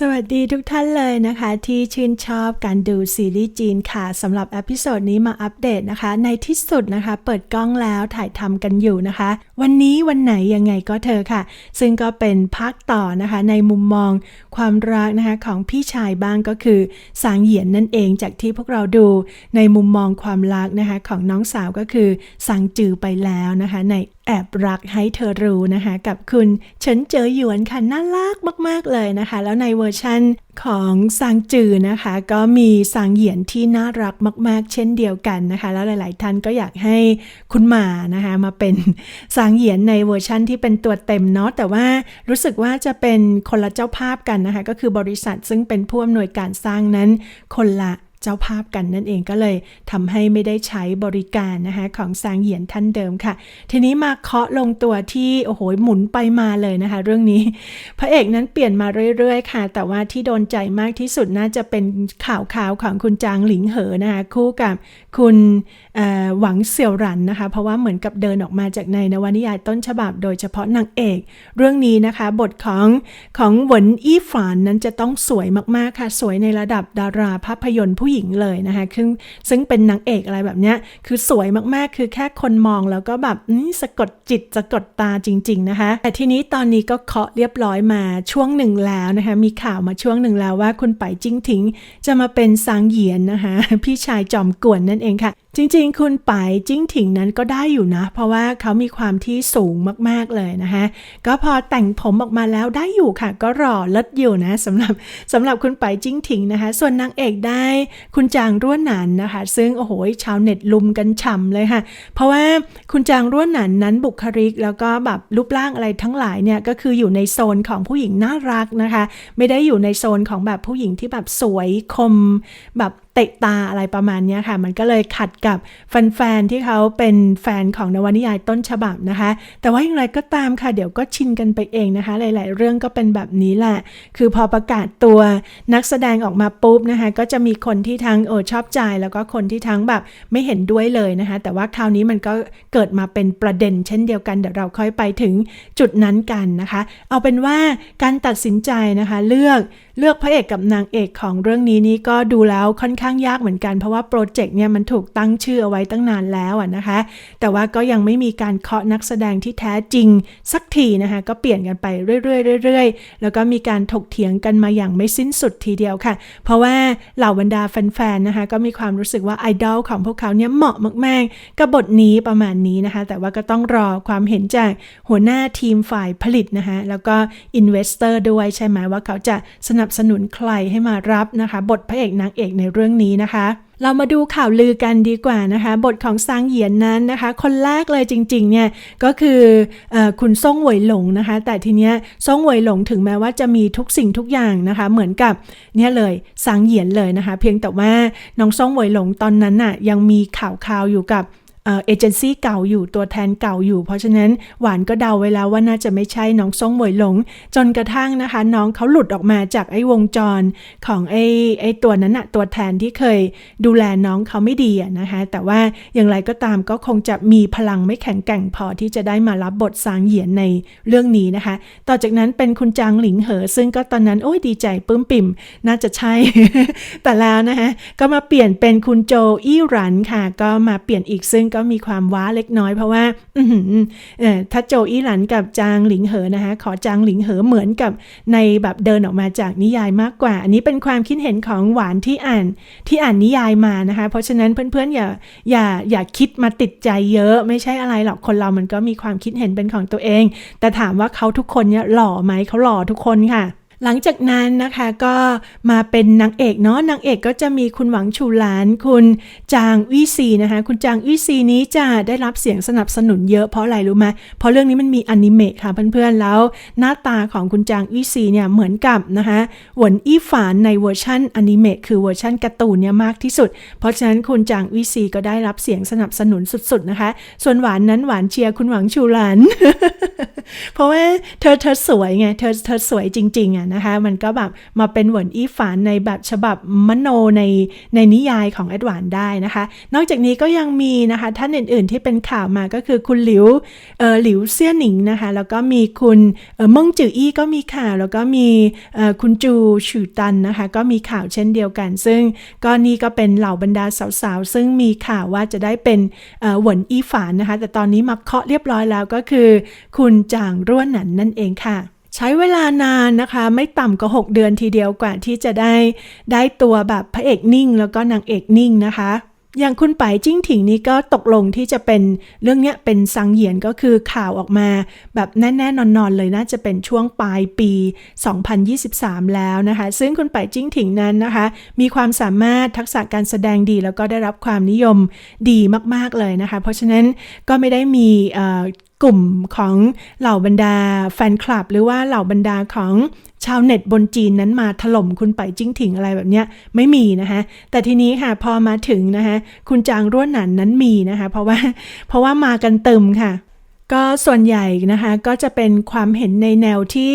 สวัสดีทุกท่านเลยนะคะ ที่ชื่นชอบการดูซีรีส์จีนค่ะสำหรับอพิโซดนี้มาอัปเดตนะคะ ในที่สุดนะคะ เปิดกล้องแล้วถ่ายทำกันอยู่นะคะ วันนี้วันไหนยังไงก็เธอค่ะ ซึ่งก็เป็นภาคต่อนะคะ ในมุมมองความรักนะคะของพี่ชายบ้างก็คือ สางเหยียนนั่นเองจากที่พวกเราดูในมุมมองความรักนะคะ ของน้องสาวก็คือสางจือไปแล้วนะคะ ในแอบรักให้เธอรู้นะคะ กับคุณเฉินเจอหยวนค่ะน่ารักมาก ๆเลยนะคะ แล้วในเวอร์ชันของซางจือนะคะ ก็มีซางเหยียนที่น่ารักมาก ๆ เช่นเดียวกันนะคะ แล้วหลาย ๆ ท่านก็อยากให้คุณหมานะคะ มาเป็นซางเหยียนในเวอร์ชั่นที่เป็นตัวเต็มเนาะแต่ว่ารู้สึกว่าจะเป็นคนละเจ้าภาพกันนะคะ ก็คือบริษัทซึ่งเป็นผู้อำนวยการสร้างนั้นคนละ เจ้าภาพกันนั่นเองก็เลยทำให้ไม่ได้ใช้บริการนะคะของซางเหยียนท่านเดิมค่ะ ทีนี้มาเคาะลงตัวที่โอ้โหหมุนไปมาเลยนะคะ เรื่องนี้ พระเอกนั้นเปลี่ยนมาเรื่อยๆ ค่ะ แต่ว่าที่โดนใจมากที่สุดน่าจะเป็นข่าวข่าวของคุณจางหลิงเหอนะคะคู่กับคุณหวังเสี่ยวหรันนะคะ เพราะว่าเหมือนกับเดินออกมาจากในนวนิยายต้นฉบับ โดยเฉพาะนางเอก เรื่องนี้นะคะบทของของหวนอี้ฝานนั้นจะต้องสวยมากๆค่ะ สวยในระดับดาราภาพยนตร์ผู้หญิงเลยนะคะซึ่งซึ่งเป็นนางเอกอะไรแบบเนี้ยคือสวยมากๆ คือแค่คนมองแล้วก็แบบนี่สะกดจิตสะกดตาจริง ๆนะคะ แต่ทีนี้ตอนนี้ก็เคาะเรียบร้อยมาช่วงหนึ่งแล้วนะคะ มีข่าวมาช่วงหนึ่งแล้วว่าคุณไปจิ้งถิง จะมาเป็นซางเหยียนนะคะ พี่ชายจอมกวนนั่นเองค่ะ จริงๆ คุณไปจิ้งถิงนั้นก็ได้อยู่นะ เพราะว่าเขามีความที่สูงมากๆเลยนะคะ ก็พอแต่งผมออกมาแล้วได้อยู่ค่ะ ก็รอเลิศอยู่นะสำหรับสำหรับคุณไปจิ้งถิงนะคะ ส่วนนางเอกได้คุณจางร่วนหนันนะคะ ซึ่งโอ้โหชาวเน็ตลุมกันฉ่ำเลยค่ะ เพราะว่าคุณจางร่วนหนันนั้นบุคลิก แล้วก็แบบรูปร่างอะไรทั้งหลายเนี่ยก็คืออยู่ในโซนของผู้หญิงน่ารักนะคะ ไม่ได้อยู่ในโซนของแบบผู้หญิงที่แบบสวยคมแบบ เตะตาอะไรประมาณนี้ค่ะ มันก็เลยขัดกับแฟนๆที่เขาเป็นแฟนของนวนิยายต้นฉบับนะคะ แต่ว่าอย่างไรก็ตามค่ะ เดี๋ยวก็ชินกันไปเองนะคะ หลาย ๆ เรื่องก็เป็นแบบนี้แหละ คือพอประกาศตัวนักแสดงออกมาปุ๊บนะคะ ก็จะมีคนที่ทั้งเออชอบใจ แล้วก็คนที่ทั้งแบบไม่เห็นด้วยเลยนะคะ แต่ว่าคราวนี้มันก็เกิดมาเป็นประเด็นเช่นเดียวกันเดี๋ยวเราค่อยไปถึงจุดนั้นกันนะคะ เอาเป็นว่าการตัดสินใจนะคะเลือก เลือกพระเอกกับนางเอกของเรื่องนี้นี่ก็ดูแล้วค่อนข้างยากเหมือนกัน เพราะว่าโปรเจกต์เนี่ยมันถูกตั้งชื่อเอาไว้ตั้งนานแล้วอะนะคะ แต่ว่าก็ยังไม่มีการเคาะนักแสดงที่แท้จริงสักทีนะคะก็เปลี่ยนกันไปเรื่อยๆเรื่อยๆ แล้วก็มีการถกเถียงกันมาอย่างไม่สิ้นสุดทีเดียวค่ะ เพราะว่าเหล่าบรรดาแฟนๆนะคะก็มีความรู้สึกว่าไอดอลของพวกเขาเนี่ยเหมาะมากๆกับบทนี้ประมาณนี้นะคะ แต่ว่าก็ต้องรอความเห็นจากหัวหน้าทีมฝ่ายผลิตนะคะแล้วก็อินเวสเตอร์ด้วยใช่ไหมว่าเขาจะสนับสนุนใครให้มารับนะคะ บทพระเอกนางเอกในเรื่องนี้นะคะ เรามาดูข่าวลือกันดีกว่านะคะ บทของซางเหยียนนั้นนะคะ คนแรกเลยจริงๆเนี่ยก็คืออคุณซ่งหวยหลงนะคะ แต่ทีเนี้ยซ่งหวยหลงถึงแม้ว่าจะมีทุกสิ่งทุกอย่างนะคะ เหมือนกับเนี่ยเลยซางเหยียนเลยนะคะ เพียงแต่ว่าน้องซ่งหวยหลงตอนนั้นน่ะยังมีข่าวข่าวอยู่กับ เอเจนซี่เก่าอยู่ตัวแทนเก่าอยู่ เพราะฉะนั้นหวานก็เดาไว้แล้วว่าน่าจะไม่ใช่น้องซ่งหมวยหลง จนกระทั่งนะคะ น้องเขาหลุดออกมาจากไอ้วงจรของไอ้ไอ้ตัวนั้นอะตัวแทนที่เคยดูแลน้องเขาไม่ดีนะคะ แต่ว่าอย่างไรก็ตามก็คงจะมีพลังไม่แข็งแกร่งพอที่จะได้มารับบทสางเหยียนในเรื่องนี้นะคะ ต่อจากนั้นเป็นคุณจางหลิงเหอ ซึ่งก็ตอนนั้นโอ้ยดีใจปื้มปิ่ม น่าจะใช่ แต่แล้วนะคะก็มาเปลี่ยนเป็นคุณโจอี้รันค่ะ ก็มาเปลี่ยนอีกซึ่งก็มีความว้าเล็กน้อยเพราะว่าถ้าโจอี้หลันกับจางหลิงเหอนะคะขอจางหลิงเหอเหมือนกับในแบบเดินออกมาจากนิยายมากกว่า อันนี้เป็นความคิดเห็นของหวานที่อ่านที่อ่านนิยายมานะคะ เพราะฉะนั้นเพื่อนๆอย่าอย่าอย่าคิดมาติดใจเยอะ ไม่ใช่อะไรหรอกคนเรามันก็มีความคิดเห็นเป็นของตัวเอง แต่ถามว่าเขาทุกคนเนี่ยหล่อไหมเขาหล่อทุกคนค่ะ หลังจากนั้นนะคะก็มาเป็นนางเอกเนาะนางเอกก็จะมีคุณหวังชูหลาน คุณจางวี่ซีนะคะคุณจางวี่ซีนี้จะได้รับเสียงสนับสนุนเยอะเพราะอะไรรู้ไหมเพราะเรื่องนี้มันมีอนิเมะค่ะเพื่อนๆแล้ว หน้าตาของคุณจางวี่ซีเนี่ยเหมือนกับนะคะหวนอี้ฝานในเวอร์ชันอนิเมะคือเวอร์ชันการ์ตูนเนี่ยมากที่สุด เพราะฉะนั้นคุณจางวี่ซีก็ได้รับเสียงสนับสนุนสุดๆนะคะ ส่วนหวานนั้นหวานเชียร์คุณหวังชูหลาน เพราะว่าเธอเธอสวยไงเธอเธอสวยจริงๆอะนะคะ มันก็แบบมาเป็นเหวินอี้ฝานในแบบฉบับมโนในในนิยายของเอ็ดวานได้นะคะ นอกจากนี้ก็ยังมีนะคะท่านอื่น ๆ ที่เป็นข่าวมาก็คือคุณหลิวเออหลิวเซี่ยหนิงนะคะ แล้วก็มีคุณเออมงจืออี้ก็มีข่าว แล้วก็มีเออคุณจูฉือตันนะคะ ก็มีข่าวเช่นเดียวกัน ซึ่งก็นี่ก็เป็นเหล่าบรรดาสาว ๆ ซึ่งมีข่าวว่าจะได้เป็นเออหวินอี้ฝานนะคะ แต่ตอนนี้มาเคาะเรียบร้อยแล้วก็คือ คุณจางร่วนหนันนั่นเองค่ะ ใช้เวลานานนะคะ ไม่ต่ำกว่า6เดือนทีเดียวกว่าที่จะได้ ได้ตัวแบบพระเอกนิ่ง แล้วก็นางเอกนิ่งนะคะ อย่างคุณไปจิ้งถิงนี้ก็ตกลงที่จะเป็นเรื่องเนี้ยเป็นสังเหยียนก็คือข่าวออกมาแบบแน่ๆนอนๆเลยน่าจะเป็นช่วงปลายปี 2023 แล้วนะคะ ซึ่งคุณไปจิ้งถิงนั้นนะคะ มีความสามารถทักษะการแสดงดีแล้วก็ได้รับความนิยมดีมากๆเลยนะคะ เพราะฉะนั้นก็ไม่ได้มี กลุ่มของเหล่าบรรดาแฟนคลับ หรือว่าเหล่าบรรดาของชาวเน็ตบนจีนนั้นมาถล่มคุณไปจิ้งถิงอะไรแบบเนี้ยไม่มีนะคะแต่ทีนี้ค่ะพอมาถึงนะคะคุณจางร่วนหนันนั้นมีนะคะเพราะว่าเพราะว่ามากันเติมค่ะ ก็ส่วนใหญ่นะคะก็จะเป็นความเห็นในแนวที่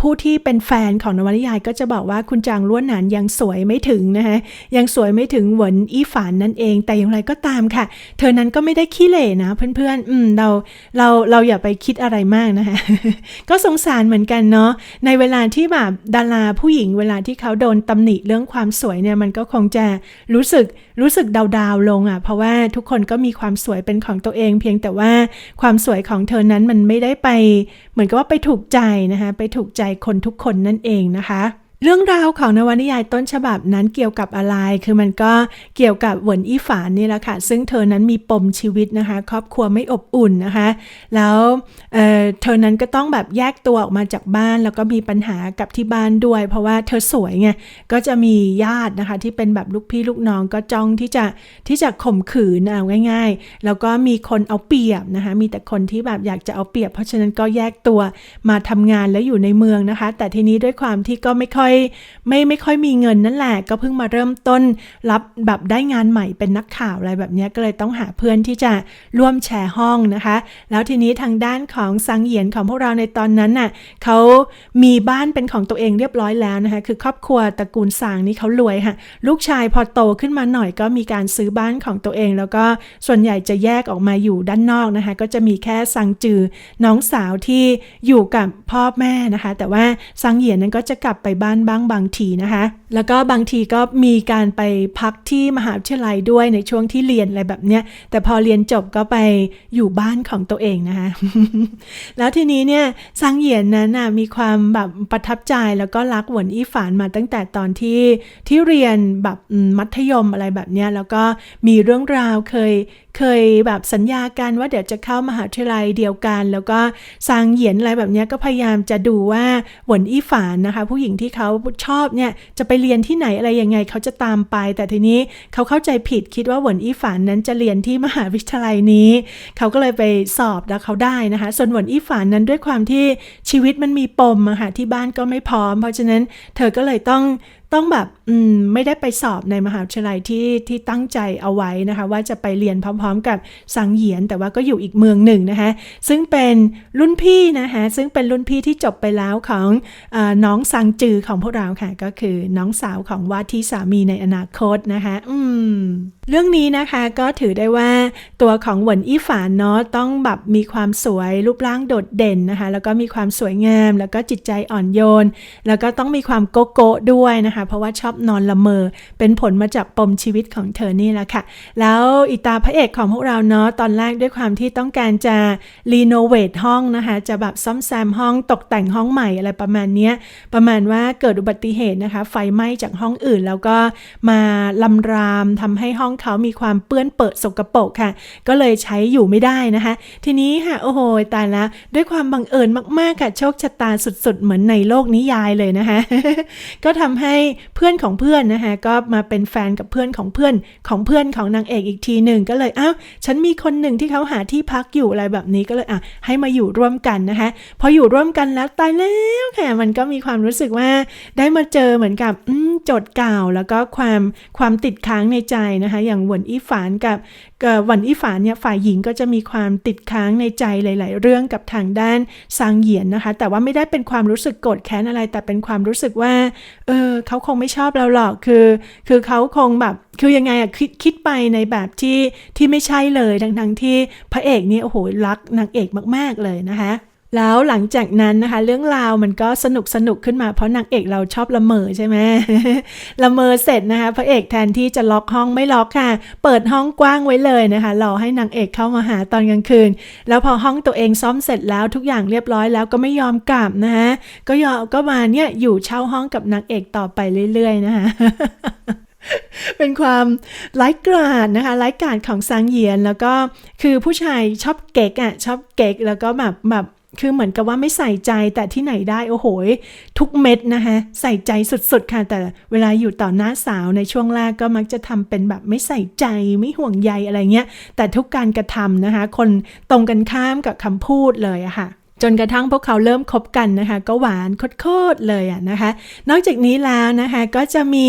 ผู้ที่เป็นแฟนของนวนิยายก็จะบอกว่าคุณจางล้วนหนานยังสวยไม่ถึงนะคะยังสวยไม่ถึงหวนอี้ฝานนั่นเอง แต่อย่างไรก็ตามค่ะ เธอนั้นก็ไม่ได้ขี้เหร่นะเพื่อนๆอืมเราเราเราอย่าไปคิดอะไรมากนะคะก็สงสารเหมือนกันเนาะในเวลาที่แบบดาราผู้หญิงเวลาที่เขาโดนตำหนิเรื่องความสวยเนี่ยมันก็คงจะรู้สึกรู้สึกดาวๆลงอะ่ะเพราะว่าทุกคนก็มีความสวยเป็นของตัวเอง เพียงแต่ว่าความความสวยของเธอนั้นมันไม่ได้ไป เหมือนกับว่าไปถูกใจนะคะ ไปถูกใจคนทุกคนนั่นเองนะคะ เรื่องราวของนวนิยายต้นฉบับนั้นเกี่ยวกับอะไร คือมันก็เกี่ยวกับหวนอี้ฝานนี่แหละค่ะ ซึ่งเธอนั้นมีปมชีวิตนะคะ ครอบครัวไม่อบอุ่นนะคะ แล้วเเธอนั้นก็ต้องแบบแยกตัวออกมาจากบ้าน แล้วก็มีปัญหากับที่บ้านด้วย เพราะว่าเธอสวยไง ก็จะมีญาตินะคะที่เป็นแบบลูกพี่ลูกน้องก็จ้องที่จะที่จะข่มขืนเอาง่าย ๆ แล้วก็มีคนเอาเปรียบนะคะ มีแต่คนที่แบบอยากจะเอาเปรียบ เพราะฉะนั้นก็แยกตัวมาทำงานแล้วอยู่ในเมืองนะคะ แต่ทีนี้ด้วยความที่ก็ไม่ค่อยอยไม่ไม่ค่อยมีเงินนั่นแหละ ก็เพิ่งมาเริ่มต้นรับแบบได้งานใหม่เป็นนักข่าวอะไรแบบนี้ก็เลยต้องหาเพื่อนที่จะร่วมแชร์ห้องนะคะ แล้วทีนี้ทางด้านของสังเหียนของพวกเราในตอนนั้นน่ะเขามีบ้านเป็นของตัวเองเรียบร้อยแล้วนะคะ คือครอบครัวตระกูลสางนี่เขารวยค่ะ ลูกชายพอโตขึ้นมาหน่อยก็มีการซื้อบ้านของตัวเอง แล้วก็ส่วนใหญ่จะแยกออกมาอยู่ด้านนอกนะคะ ก็จะมีแค่สังจือน้องสาวที่อยู่กับพ่อแม่นะคะ แต่ว่าสังเหียนนั้นก็จะกลับไปบ้านบ้างบางทีนะคะ แล้วก็บางทีก็มีการไปพักที่มหาวิทยาลัยด้วยในช่วงที่เรียนอะไรแบบเนี้ย แต่พอเรียนจบก็ไปอยู่บ้านของตัวเองนะคะ แล้วทีนี้เนี่ยซังเหยียนนั้นนะมีความแบบประทับใจแล้วก็รักหวนอี้ฝานมาตั้งแต่ตอนที่ที่เรียนแบบมัธยมอะไรแบบเนี้ยแล้วก็มีเรื่องราวเคย เคยแบบสัญญากันว่าเดี๋ยวจะเข้ามหาวิทยาลัยเดียวกัน แล้วก็ซางเหยียนอะไรแบบนี้ก็พยายามจะดูว่าหวนอี้ฝานนะคะ ผู้หญิงที่เขาชอบเนี่ยจะไปเรียนที่ไหนอะไรยังไงเขาจะตามไป แต่ทีนี้เขาเข้าใจผิดคิดว่าหวนอี้ฝานนั้นจะเรียนที่มหาวิทยาลัยนี้ เขาก็เลยไปสอบแล้วเขาได้นะคะ ส่วนหวนอี้ฝานนั้นด้วยความที่ชีวิตมันมีปมอะค่ะที่บ้านก็ไม่พร้อม เพราะฉะนั้นเธอก็เลยต้อง ต้องแบบอืมไม่ได้ไปสอบในมหาวิทยาลัยที่ที่ตั้งใจเอาไว้นะคะ ว่าจะไปเรียนพร้อม ๆ กับสังเหียน แต่ว่าก็อยู่อีกเมืองหนึ่งนะคะซึ่งเป็นรุ่นพี่นะคะซึ่งเป็นรุ่นพี่ที่จบไปแล้วของอน้องสังจือของพวกเราค่ะ ก็คือน้องสาวของว่าที่สามีในอนาคตนะคะอืมเรื่องนี้นะคะก็ถือได้ว่าตัวของหวนอี้ฝานเนาะต้องแบบมีความสวยรูปร่างโดดเด่นนะคะ แล้วก็มีความสวยงาม แล้วก็จิตใจอ่อนโยน แล้วก็ต้องมีความโกโก้ด้วยนะคะเพราะว่าชอบนอนละเมอ เป็นผลมาจากปมชีวิตของเธอนี่แหละค่ะ แล้วอิตาพระเอกของพวกเราเนาะตอนแรกด้วยความที่ต้องการจะรีโนเวทห้องนะคะ จะแบบซ่อมแซมห้องตกแต่งห้องใหม่อะไรประมาณนี้ประมาณว่าเกิดอุบัติเหตุนะคะ ไฟไหม้จากห้องอื่น แล้วก็มาลำรามทำให้ห้องเขามีความเปื้อนเปิดสกปรกค่ะ ก็เลยใช้อยู่ไม่ได้นะคะ ทีนี้ค่ะโอ้โหตายละด้วยความบังเอิญมากๆค่ะโชคชะตาสุดๆ เหมือนในโลกนิยายเลยนะคะ ก็ทำให้เพื่อนของเพื่อนนะคะก็มาเป็นแฟนกับเพื่อนของเพื่อนของเพื่อนของนางเอกอีกทีหนึ่งก็เลยอ้าวฉันมีคนหนึ่งที่เขาหาที่พักอยู่อะไรแบบนี้ก็เลยอะให้มาอยู่ร่วมกันนะคะพออยู่ร่วมกันแล้วตายแล้วค่ะมันก็มีความรู้สึกว่าได้มาเจอเหมือนกับโจทย์เก่าแล้วก็ความความติดค้างในใจนะคะ อย่างหวนอี้ฝานกับ วันอี้ฝานเนี่ยฝ่ายหญิงก็จะมีความติดค้างในใจหลาย ๆ เรื่องกับทางด้านซางเหยียนนะคะ แต่ว่าไม่ได้เป็นความรู้สึกโกรธแค้นอะไร แต่เป็นความรู้สึกว่า เออเขาคงไม่ชอบเราหรอกคือ คือเขาคงแบบคือยังไงอะคิดคิดไปในแบบที่ที่ไม่ใช่เลยทั้งทั้งๆที่พระเอกนี่โอ้โหรักนางเอกมาก ๆ เลยนะคะ แล้วหลังจากนั้นนะคะ เรื่องราวมันก็สนุกสนุกขึ้นมาเพราะนางเอกเราชอบละเมอใช่ไหมละเมอเสร็จนะคะพระเอกแทนที่จะล็อกห้องไม่ล็อกค่ะ เปิดห้องกว้างไว้เลยนะคะรอให้นางเอกเข้ามาหาตอนกลางคืน แล้วพอห้องตัวเองซ่อมเสร็จแล้วทุกอย่างเรียบร้อยแล้วก็ไม่ยอมกลับนะคะก็ยอมก็มาเนี่ยอยู่เช่าห้องกับนางเอกต่อไปเรื่อยๆนะคะเป็นความไร้กราดนะคะไร้กาดของซางเยียนแล้วก็คือผู้ชายชอบเก๊กอะชอบเก๊กแล้วก็แบบแบบ คือเหมือนกับว่าไม่ใส่ใจแต่ที่ไหนได้โอ้โหทุกเม็ดนะคะใส่ใจสุดๆค่ะ แต่เวลาอยู่ต่อหน้าสาวในช่วงแรกก็มักจะทำเป็นแบบไม่ใส่ใจไม่ห่วงใยอะไรเงี้ย แต่ทุกการกระทำนะคะ คนตรงกันข้ามกับคำพูดเลยอะค่ะ จนกระทั่งพวกเขาเริ่มคบกันนะคะ ก็หวานโคตรๆเลยอะนะคะ นอกจากนี้แล้วนะคะก็จะมี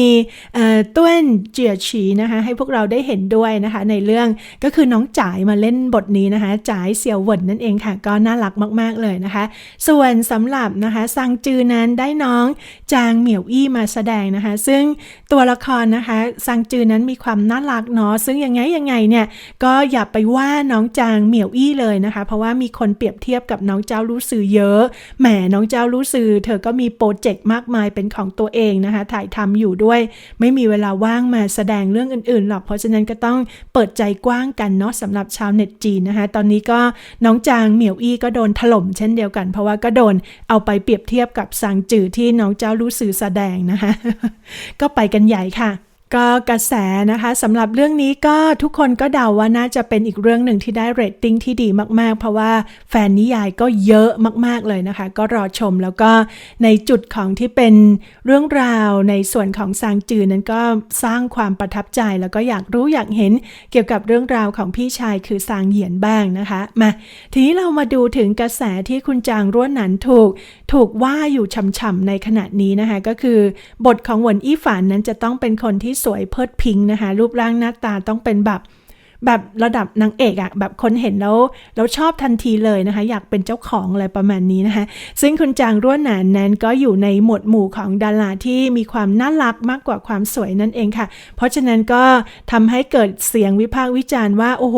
ต้วนเจียฉีนะคะให้พวกเราได้เห็นด้วยนะคะ ในเรื่องก็คือน้องจ๋ายมาเล่นบทนี้นะคะจ๋ายเสี่ยวหวนนั่นเองค่ะ ก็น่ารักมาก ๆเลยนะคะ ส่วนสำหรับนะคะซังจือนั้นได้น้องจางเหมียวอี้มาแสดงนะคะ ซึ่งตัวละครนะคะซังจือนั้นมีความน่ารักเนาะซึ่งยังไงยังไงเนี่ยก็อย่าไปว่าน้องจางเหมียวอี้เลยนะคะ เพราะว่ามีคนเปรียบเทียบกับน้องจ้ารู้สื่อเยอะ แหมน้องเจ้ารู้สื่อ เธอก็มีโปรเจกต์มากมายเป็นของตัวเองนะคะ ถ่ายทำอยู่ด้วย ไม่มีเวลาว่างมาแสดงเรื่องอื่นๆหรอก เพราะฉะนั้นก็ต้องเปิดใจกว้างกันเนาะสำหรับชาวเน็ตจีนนะคะ ตอนนี้ก็น้องจางเหมียวอี้ก็โดนถล่มเช่นเดียวกัน เพราะว่าก็โดนเอาไปเปรียบเทียบกับซางจือที่น้องเจ้ารู้สื่อแสดงนะคะ ก็ไปกันใหญ่ค่ะ ก็กระแสนะคะสำหรับเรื่องนี้ก็ทุกคนก็เดาว่าน่าจะเป็นอีกเรื่องหนึ่งที่ได้เรตติ้งที่ดีมาก ๆ เพราะว่าแฟนนิยายก็เยอะมาก ๆ เลยนะคะ ก็รอชมแล้วก็ในจุดของที่เป็นเรื่องราวในส่วนของซางจือนั้นก็สร้างความประทับใจแล้วก็อยากรู้อยากเห็นเกี่ยวกับเรื่องราวของพี่ชายคือซางเหยียนบ้างนะคะมาทีนี้เรามาดูถึงกระแสที่คุณจางร่วนหนันถูก ถูกว่าอยู่ช่ำๆในขณะนี้นะคะ ก็คือบทของหวนอี้ฝานนั้นจะต้องเป็นคนที่สวยเพิดพิงนะคะ รูปร่างหน้าตาต้องเป็นแบบ แบบระดับนางเอกอะแบบคนเห็นแล้วแล้วชอบทันทีเลยนะคะ อยากเป็นเจ้าของอะไรประมาณนี้นะคะ ซึ่งคุณจางร่วนหนานนั้นก็อยู่ในหมวดหมู่ของดาราที่มีความน่ารักมากกว่าความสวยนั่นเองค่ะ เพราะฉะนั้นก็ทำให้เกิดเสียงวิพากษ์วิจารณ์ว่าโอ้โห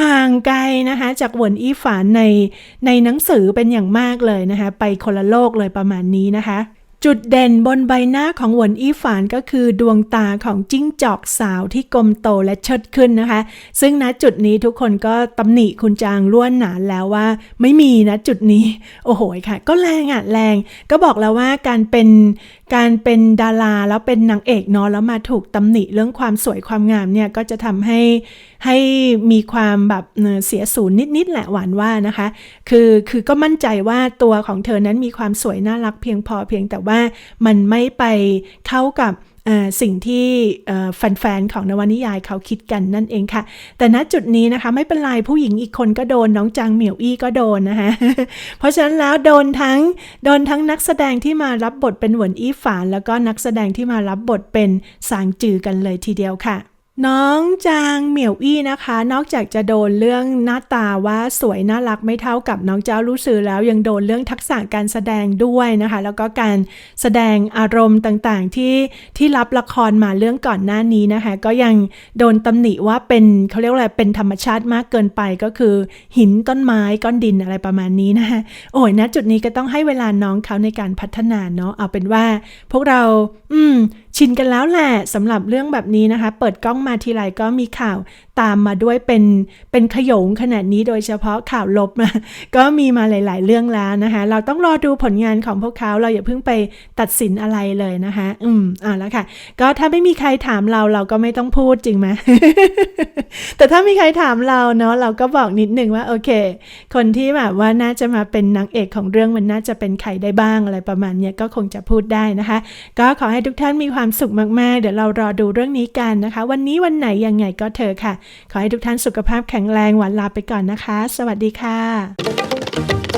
ห่างไกลนะคะ จากหวนอี้ฝานในในหนังสือเป็นอย่างมากเลยนะคะ ไปคนละโลกเลยประมาณนี้นะคะ จุดเด่นบนใบหน้าของหวนอี้ฝานก็คือดวงตาของจิ้งจอกสาวที่กลมโตและเชิดขึ้นนะคะ ซึ่งณจุดนี้ทุกคนก็ตำหนิคุณจางล้วนหนานแล้วว่า ไม่มีนะจุดนี้ โอ้โหค่ะ ก็แรงอะแรง ก็บอกแล้วว่าการเป็นการเป็นดาราแล้วเป็นนางเอกเนาะแล้วมาถูกตำหนิเรื่องความสวยความงามเนี่ยก็จะทำให้ให้มีความแบบเสียศูนย์นิดๆแหละหวานว่านะคะ คือคือก็มั่นใจว่าตัวของเธอนั้นมีความสวยน่ารักเพียงพอเพียงแต่ว่ามันไม่ไปเข้ากับ สิ่งที่แฟนๆของนวนิยายเขาคิดกันนั่นเองค่ะ แต่ณจุดนี้นะคะไม่เป็นไรผู้หญิงอีกคนก็โดนน้องจางเหมียวอี้ก็โดนนะคะเพราะฉะนั้นแล้วโดนทั้งโดนทั้งนักแสดงที่มารับบทเป็นหวนอี้ฝาน แล้วก็นักแสดงที่มารับบทเป็นสางจือกันเลยทีเดียวค่ะ น้องจางเหมียวอี้นะคะ นอกจากจะโดนเรื่องหน้าตาว่าสวยน่ารักไม่เท่ากับน้องเจ้ารู้สื่อแล้วยังโดนเรื่องทักษะการแสดงด้วยนะคะ แล้วก็การแสดงอารมณ์ต่างๆ ที่ที่รับละครมาเรื่องก่อนหน้านี้นะคะ ก็ยังโดนตำหนิว่าเป็นเขาเรียกว่าอะไรเป็นธรรมชาติมากเกินไปก็คือ หินต้นไม้ก้อนดินอะไรประมาณนี้นะคะโอ้ยณจุดนี้ก็ต้องให้เวลาน้องเขาในการพัฒนาเนาะเอาเป็นว่า พวกเรา อืม ชินกันแล้วแหละสำหรับเรื่องแบบนี้นะคะ เปิดกล้องมาทีไรก็มีข่าวตามมาด้วยเป็นเป็นขยงขนาดนี้โดยเฉพาะข่าวลบมาก็มีมาหลาย ๆ เรื่องแล้วนะคะ เราต้องรอดูผลงานของพวกเขาเราอย่าเพิ่งไปตัดสินอะไรเลยนะคะ อืมอ่าแล้วค่ะ ก็ถ้าไม่มีใครถามเราเราก็ไม่ต้องพูดจริงไหมแต่ถ้ามีใครถามเราเนาะเราก็บอกนิดนึงว่าโอเค คนที่แบบว่าน่าจะมาเป็นนางเอกของเรื่องมันน่าจะเป็นใครได้บ้างอะไรประมาณเนี้ยก็คงจะพูดได้นะคะ ก็ขอให้ทุกท่านมีความสุขมาก ๆ เดี๋ยวเรารอดูเรื่องนี้กันนะคะ วันนี้วันไหนยังไงก็เธอค่ะ ขอให้ทุกท่านสุขภาพแข็งแรงหวันลาไปก่อนนะคะ สวัสดีค่ะ